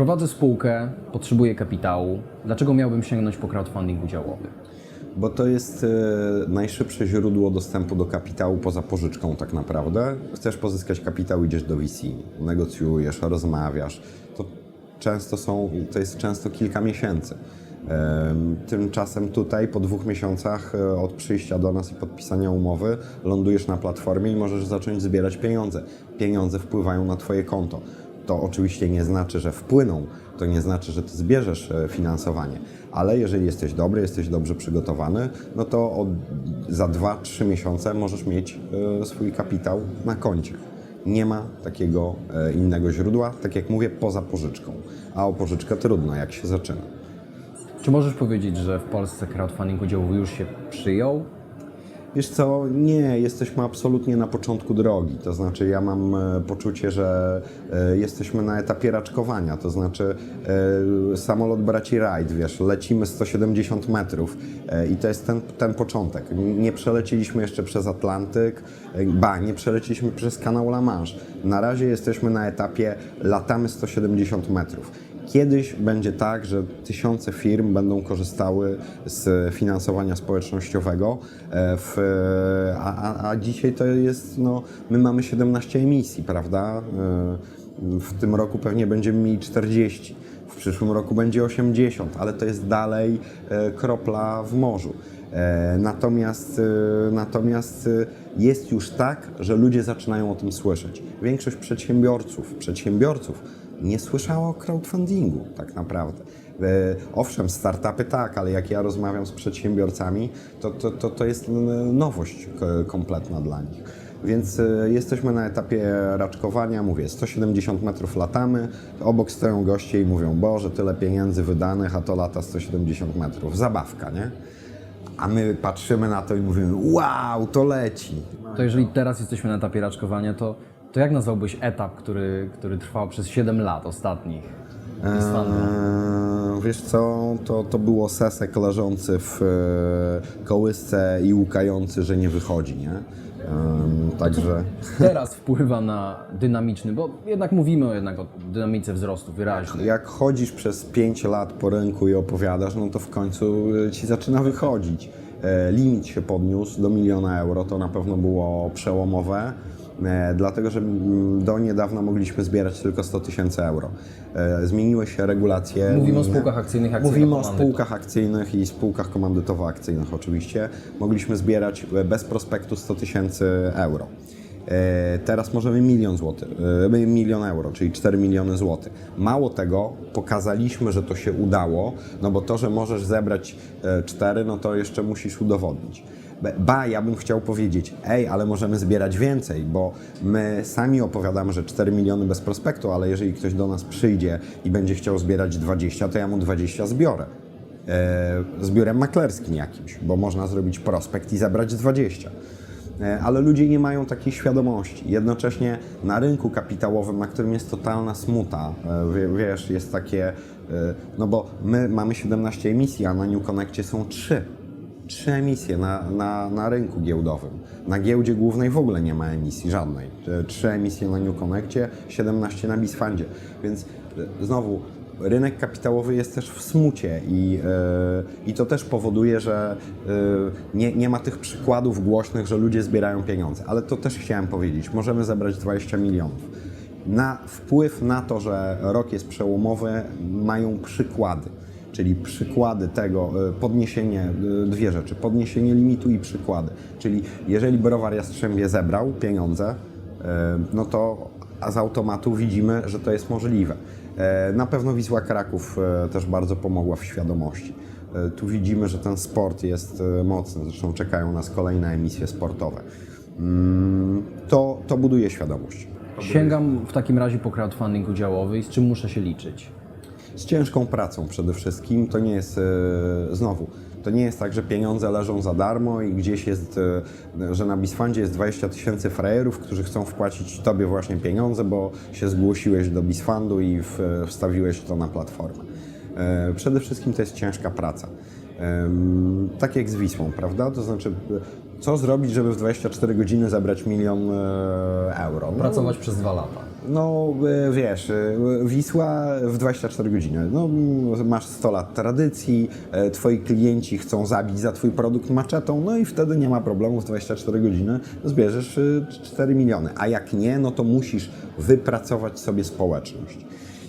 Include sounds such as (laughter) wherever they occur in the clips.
Prowadzę spółkę, potrzebuję kapitału. Dlaczego miałbym sięgnąć po crowdfunding udziałowy? Bo to jest e, najszybsze źródło dostępu do kapitału poza pożyczką tak naprawdę. Chcesz pozyskać kapitał, idziesz do VC, negocjujesz, rozmawiasz. To często są, to jest często kilka miesięcy. Em, Tymczasem tutaj po dwóch miesiącach e, od przyjścia do nas i podpisania umowy lądujesz na platformie i możesz zacząć zbierać pieniądze. Pieniądze wpływają na Twoje konto. To oczywiście nie znaczy, że wpłyną, to nie znaczy, że ty zbierzesz e, finansowanie, ale jeżeli jesteś dobry, jesteś dobrze przygotowany, no to od, za 2-3 miesiące możesz mieć e, swój kapitał na koncie. Nie ma takiego e, innego źródła, tak jak mówię, poza pożyczką. A o pożyczkę trudno, jak się zaczyna. Czy możesz powiedzieć, że w Polsce crowdfunding udziałowy już się przyjął? Wiesz co, nie, jesteśmy absolutnie na początku drogi. To znaczy, ja mam e, poczucie, że e, jesteśmy na etapie raczkowania. To znaczy, e, samolot braci Wright, wiesz, lecimy 170 metrów i to jest ten, ten początek. Nie przelecieliśmy jeszcze przez Atlantyk, ba, nie przeleciliśmy przez kanał La Manche. Na razie jesteśmy na etapie latamy 170 metrów. Kiedyś będzie tak, że tysiące firm będą korzystały z finansowania społecznościowego, e, w, a, a, dzisiaj to jest, no, my mamy 17 emisji, prawda? E, W tym roku pewnie będziemy mieli 40, w przyszłym roku będzie 80, ale to jest dalej e, kropla w morzu. Natomiast, natomiast jest już tak, że ludzie zaczynają o tym słyszeć. Większość przedsiębiorców, przedsiębiorców nie słyszała o crowdfundingu tak naprawdę. E, Owszem, startupy tak, ale jak ja rozmawiam z przedsiębiorcami, to, to, to, to jest nowość kompletna dla nich. Więc e, jesteśmy na etapie raczkowania, mówię, 170 metrów latamy, obok stoją goście i mówią, Boże, tyle pieniędzy wydanych, a to lata 170 metrów. Zabawka, nie? A my patrzymy na to i mówimy, wow, to leci. To jeżeli teraz jesteśmy na etapie raczkowania, to, to jak nazwałbyś etap, który, który trwał przez 7 lat ostatnich? Eee, wiesz co, to, to było sesek leżący w e, kołysce i łukający, że nie wychodzi, nie? Ehm, także (laughs) Teraz wpływa na dynamiczny, bo jednak mówimy o, jednak o dynamice wzrostu wyraźnie. jak chodzisz przez 5 lat po rynku i opowiadasz, no to w końcu e, ci zaczyna wychodzić. E, limit się podniósł do miliona euro, to na pewno było przełomowe. E, dlatego, że mm, do niedawna mogliśmy zbierać tylko 100 tysięcy euro. E, zmieniły się regulacje. Mówimy o unijne. spółkach akcyjnych, akcyjnych Mówimy o spółkach akcyjnych i spółkach komandytowo-akcyjnych oczywiście. Mogliśmy zbierać e, bez prospektu 100 tysięcy euro. Teraz możemy milion złotych, milion euro, czyli 4 miliony złotych. Mało tego, pokazaliśmy, że to się udało, no bo to, że możesz zebrać 4, no to jeszcze musisz udowodnić. Ba, ja bym chciał powiedzieć, ej, ale możemy zbierać więcej, bo my sami opowiadamy, że 4 miliony bez prospektu, ale jeżeli ktoś do nas przyjdzie i będzie chciał zbierać 20, to ja mu 20 zbiorę. E, z biurem maklerskim jakimś, bo można zrobić prospekt i zebrać 20. E, Ale ludzie nie mają takiej świadomości. Jednocześnie na rynku kapitałowym, na którym jest totalna smuta, e, wie- wiesz, jest takie, e, no bo my mamy 17 emisji, a na New Connectie są 3. Trzy emisje na, na, na rynku giełdowym. Na giełdzie głównej w ogóle nie ma emisji żadnej. Trzy emisje na New Connectie, 17 na Bisfundzie. Więc e, znowu rynek kapitałowy jest też w smucie i, e, i to też powoduje, że e, nie, nie ma tych przykładów głośnych, że ludzie zbierają pieniądze. Ale to też chciałem powiedzieć, możemy zebrać 20 milionów. Na wpływ na to, że rok jest przełomowy, mają przykłady. Czyli przykłady tego, e, podniesienie, e, dwie rzeczy, podniesienie limitu i przykłady. Czyli jeżeli browar Jastrzębie zebrał pieniądze, e, no to z automatu widzimy, że to jest możliwe. Na pewno Wisła Kraków też bardzo pomogła w świadomości. Tu widzimy, że ten sport jest mocny, zresztą czekają nas kolejne emisje sportowe. Mm, To, to buduje świadomość. Sięgam w takim razie po crowdfunding udziałowy i z czym muszę się liczyć? Z ciężką pracą przede wszystkim. To nie jest, e, znowu, to nie jest tak, że pieniądze leżą za darmo i gdzieś jest, e, że na Bisfundzie jest 20 tysięcy frajerów, którzy chcą wpłacić Tobie właśnie pieniądze, bo się zgłosiłeś do Bisfundu i wstawiłeś to na platformę. E, Przede wszystkim to jest ciężka praca. Tak jak z Wisłą, prawda? To znaczy, co zrobić, żeby w 24 godziny zebrać milion euro? Pracować przez dwa lata. No e, wiesz, e, Wisła w 24 godziny. No, masz 100 lat tradycji, e, twoi klienci chcą zabić za twój produkt maczetą, no i wtedy nie ma problemu, w 24 godziny zbierzesz e, 4 miliony. A jak nie, no to musisz wypracować sobie społeczność.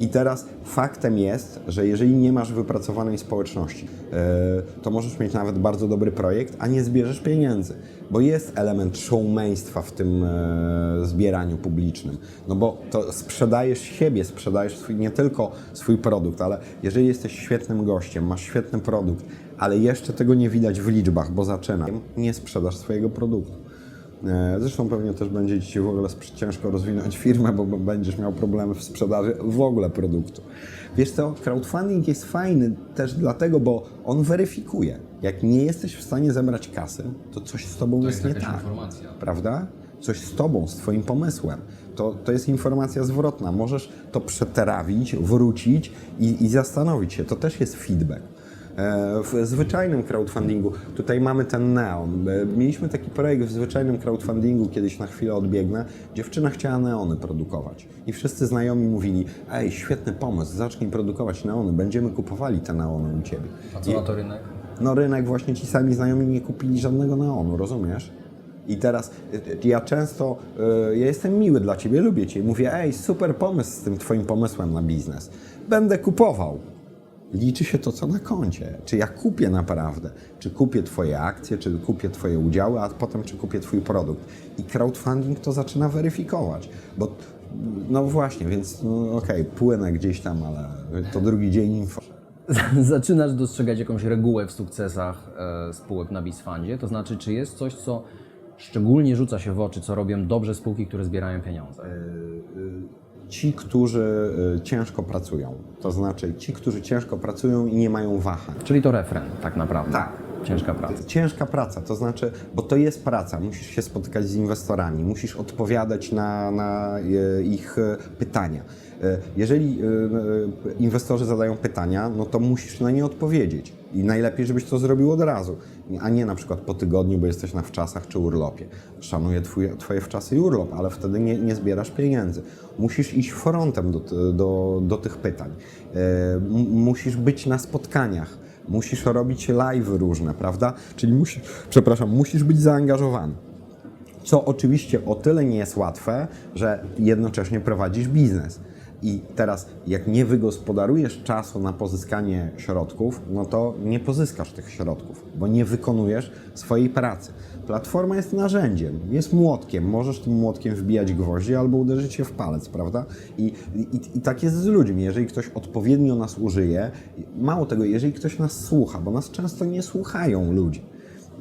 I teraz faktem jest, że jeżeli nie masz wypracowanej społeczności, e, to możesz mieć nawet bardzo dobry projekt, a nie zbierzesz pieniędzy. Bo jest element showmeństwa w tym e, zbieraniu publicznym. No bo to sprzedajesz siebie, sprzedajesz swój, nie tylko swój produkt, ale jeżeli jesteś świetnym gościem, masz świetny produkt, ale jeszcze tego nie widać w liczbach, bo zaczyna, nie sprzedasz swojego produktu. E, Zresztą pewnie też będzie Ci w ogóle ciężko rozwinąć firmę, bo będziesz miał problemy w sprzedaży w ogóle produktu. Wiesz co, crowdfunding jest fajny też dlatego, bo on weryfikuje. Jak nie jesteś w stanie zebrać kasy, to coś z Tobą jest, nie tak. informacja. Prawda? Coś z Tobą, z Twoim pomysłem. To, to jest informacja zwrotna. Możesz to przeterawić, wrócić i, i zastanowić się. To też jest feedback. E, W zwyczajnym crowdfundingu, tutaj mamy ten neon. E, Mieliśmy taki projekt w zwyczajnym crowdfundingu, kiedyś na chwilę odbiegnę. Dziewczyna chciała neony produkować. I wszyscy znajomi mówili, ej, świetny pomysł, zacznij produkować neony, będziemy kupowali te neony u Ciebie. A co na to rynek? No rynek właśnie ci sami znajomi nie kupili żadnego neonu, rozumiesz? I teraz y, ja często, ja jestem miły dla ciebie, lubię cię. Mówię, ej, super pomysł z tym twoim pomysłem na biznes. Będę kupował. Liczy się to, co na koncie. Czy ja kupię naprawdę? Czy kupię twoje akcje, czy kupię twoje udziały, a potem czy kupię twój produkt. I crowdfunding to zaczyna weryfikować. Bo, no właśnie, więc no, okej, płynę gdzieś tam, ale to drugi dzień info. (laughs) Zaczynasz dostrzegać jakąś regułę w sukcesach e, spółek na BizFundzie? To znaczy, czy jest coś, co szczególnie rzuca się w oczy, co robią dobrze spółki, które zbierają pieniądze? Ci, którzy y, ciężko pracują. To znaczy ci, którzy ciężko pracują i nie mają wahań. Czyli to refren, tak naprawdę. Tak. Ciężka praca. Ciężka praca, to znaczy, bo to jest praca, musisz się spotykać z inwestorami, musisz odpowiadać na, na e, ich e, pytania. E, Jeżeli inwestorzy zadają pytania, no to musisz na nie odpowiedzieć. I najlepiej, żebyś to zrobił od razu, a nie na przykład po tygodniu, bo jesteś na wczasach czy urlopie. Szanuję twój, Twoje wczasy i urlop, ale wtedy nie, nie zbierasz pieniędzy. Musisz iść frontem do, do, do tych pytań. Musisz być na spotkaniach. Musisz robić live różne, prawda? Czyli musisz, przepraszam, musisz być zaangażowany. Co oczywiście o tyle nie jest łatwe, że jednocześnie prowadzisz biznes. I teraz, jak nie wygospodarujesz czasu na pozyskanie środków, no to nie pozyskasz tych środków, bo nie wykonujesz swojej pracy. Platforma jest narzędziem, jest młotkiem. Możesz tym młotkiem wbijać gwoździe albo uderzyć się w palec, prawda? I, i, I tak jest z ludźmi. Jeżeli ktoś odpowiednio nas użyje, mało tego, jeżeli ktoś nas słucha, bo nas często nie słuchają ludzi.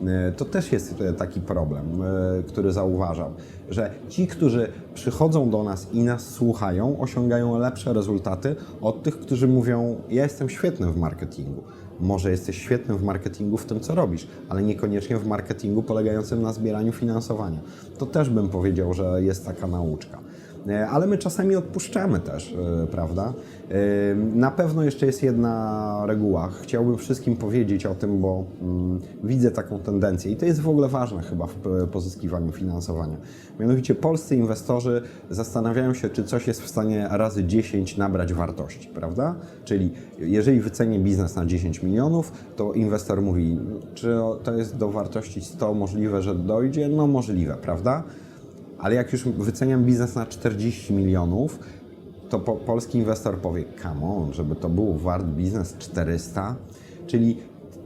E, To też jest e, taki problem, e, który zauważam, że ci, którzy przychodzą do nas i nas słuchają, osiągają lepsze rezultaty od tych, którzy mówią: Ja jestem świetny w marketingu. Może jesteś świetny w marketingu w tym, co robisz, ale niekoniecznie w marketingu polegającym na zbieraniu finansowania. To też bym powiedział, że jest taka nauczka. E, Ale my czasami odpuszczamy też, e, prawda? E, Na pewno jeszcze jest jedna reguła. Chciałbym wszystkim powiedzieć o tym, bo mm, widzę taką tendencję i to jest w ogóle ważne chyba w pozyskiwaniu finansowania. Mianowicie polscy inwestorzy zastanawiają się, czy coś jest w stanie razy 10 nabrać wartości, prawda? Czyli jeżeli wycenię biznes na 10 milionów, to inwestor mówi, czy to jest do wartości 100 możliwe, że dojdzie? No możliwe, prawda? Ale jak już wyceniam biznes na 40 milionów, to po, polski inwestor powie, come on, żeby to był wart biznes 400, czyli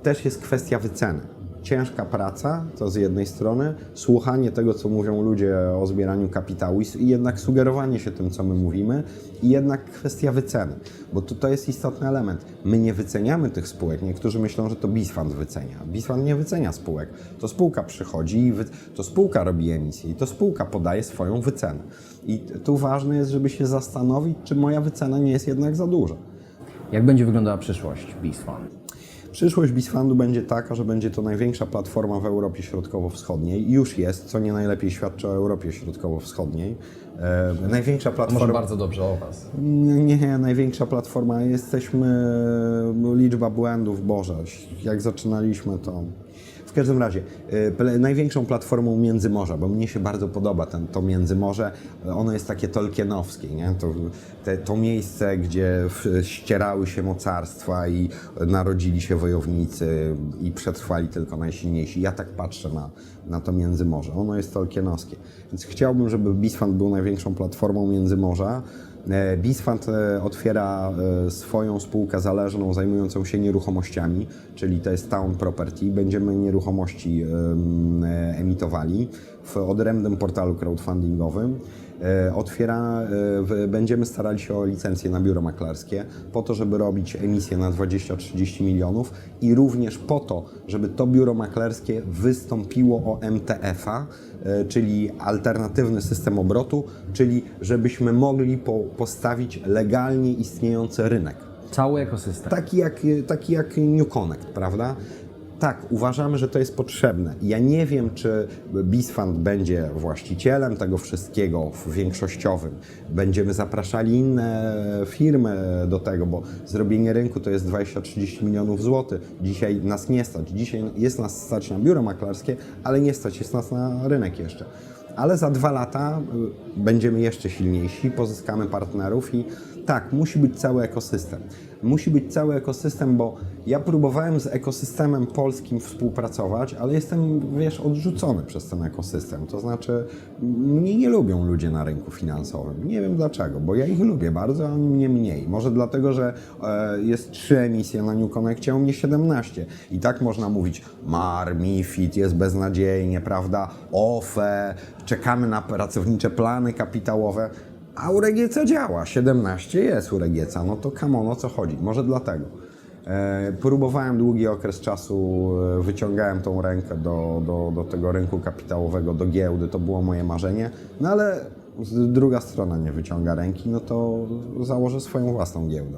też jest kwestia wyceny. Ciężka praca, to z jednej strony, słuchanie tego, co mówią ludzie o zbieraniu kapitału i jednak sugerowanie się tym, co my mówimy i jednak kwestia wyceny, bo to, to jest istotny element. My nie wyceniamy tych spółek. Niektórzy myślą, że to Bisfund wycenia. Bisfund nie wycenia spółek. To spółka przychodzi, i wy, to spółka robi emisję i to spółka podaje swoją wycenę. I tu ważne jest, żeby się zastanowić, czy moja wycena nie jest jednak za duża. Jak będzie wyglądała przyszłość BizFund? Przyszłość Bisfundu będzie taka, że będzie to największa platforma w Europie Środkowo-Wschodniej. Już jest, co nie najlepiej świadczy o Europie Środkowo-Wschodniej. E, największa Może platforma. bardzo dobrze o Was. Nie, największa platforma. Jesteśmy, no, liczba błędów, Boże, jak zaczynaliśmy to W każdym razie, y, największą platformą Międzymorza, bo mnie się bardzo podoba ten, to Międzymorze, ono jest takie tolkienowskie, nie? To, te, to miejsce, gdzie ścierały się mocarstwa i narodzili się wojownicy i przetrwali tylko najsilniejsi. Ja tak patrzę na, na to Międzymorze. Ono jest tolkienowskie. Więc chciałbym, żeby Bisfan był największą platformą Międzymorza. E, Bisfant e, otwiera e, swoją spółkę zależną zajmującą się nieruchomościami, czyli to jest Town Property. Będziemy nieruchomości em, emitowali w odrębnym portalu crowdfundingowym. Otwiera, będziemy starali się o licencje na biuro maklerskie, po to, żeby robić emisję na 20-30 milionów i również po to, żeby to biuro maklerskie wystąpiło o MTF-a, czyli alternatywny system obrotu, czyli żebyśmy mogli po, postawić legalnie istniejący rynek. Cały ekosystem. Taki jak, taki jak New Connect, prawda? Tak, uważamy, że to jest potrzebne. Ja nie wiem, czy Bisfund będzie właścicielem tego wszystkiego w większościowym. Będziemy zapraszali inne firmy do tego, bo zrobienie rynku to jest 20-30 milionów złotych. Dzisiaj nas nie stać. Dzisiaj jest nas stać na biuro maklerskie, ale nie stać jest nas na rynek jeszcze. Ale za dwa lata y, będziemy jeszcze silniejsi, pozyskamy partnerów i tak, musi być cały ekosystem. Musi być cały ekosystem, bo ja próbowałem z ekosystemem polskim współpracować, ale jestem, wiesz, odrzucony przez ten ekosystem. To znaczy, mnie nie lubią ludzie na rynku finansowym. Nie wiem dlaczego, bo ja ich lubię bardzo, a oni mnie mniej. Może dlatego, że e, jest trzy emisje na New Connectie, a u mnie 17. I tak można mówić, MAR, MIFID, jest beznadziejnie, prawda? OFE, czekamy na pracownicze plany kapitałowe. A u Regieca działa, 17 jest u no to come on, o co chodzi? Może dlatego. E, próbowałem długi okres czasu, e, wyciągałem tą rękę do, do, do tego rynku kapitałowego, do giełdy, to było moje marzenie, no ale druga strona nie wyciąga ręki, no to założę swoją własną giełdę.